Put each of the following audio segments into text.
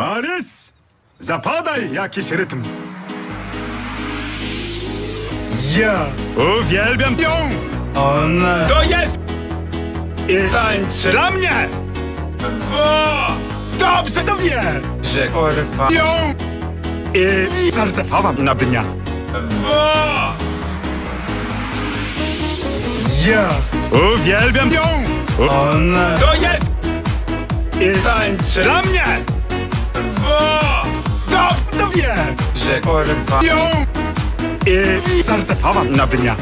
Marys, zapadaj jakiś rytm. Ja, Uwielbiam ją! ona, To jest i tańczy dla mnie! O! Dobrze to wie! że kurwa. Ją! I serce schowam na dnia. O! Ja, Uwielbiam ją! ona, To jest i tańczy dla mnie! Że ją! I serce schowam na dnia.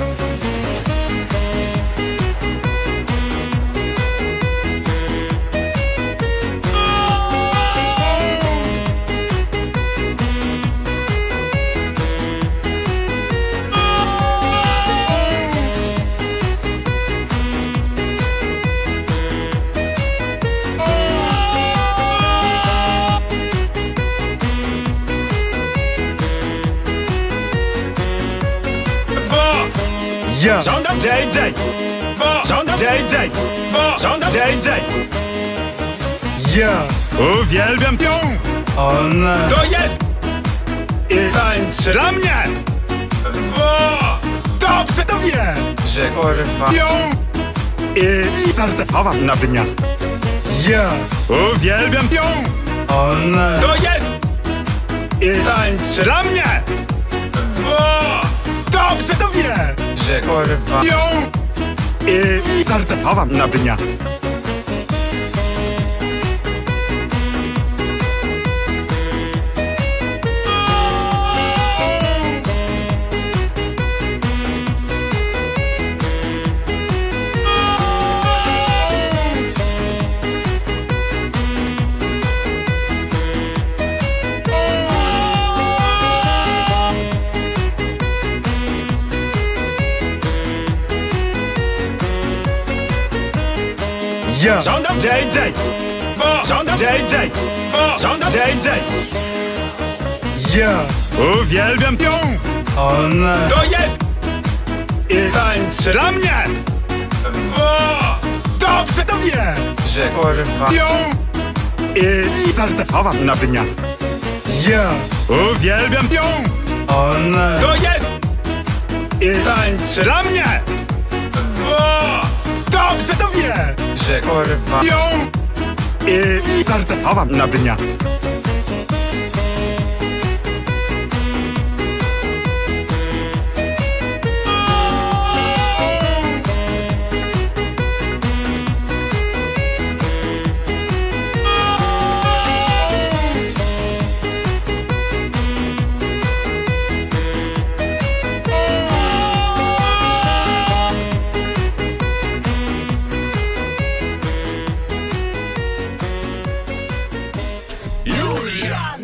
Ja, Żądam JJ! Bo! Żądam JJ! Bo! Żądam JJ! ja, Uwielbiam ją! ona, To jest i tańczy dla mnie! O! Dobrze to wie! że kurwa. Ją! I serce schowam na dnia. Ja, Uwielbiam ją! ona, To jest i tańczy dla mnie! Kurwa. ją! I serce schowam na dnia. Ja, Żądam JJ! Bo! Żądam JJ! Bo! Żądam JJ! ja, Uwielbiam ją! ona, To jest i tańczy dla mnie! O! Dobrze to wie! że kurwa. ją! I serce schowam na dnia. Ja, Uwielbiam ją! ona, To jest i tańczy dla mnie! Dobrze to wie! że kurwa. ją! I serce schowam na dnia. Julia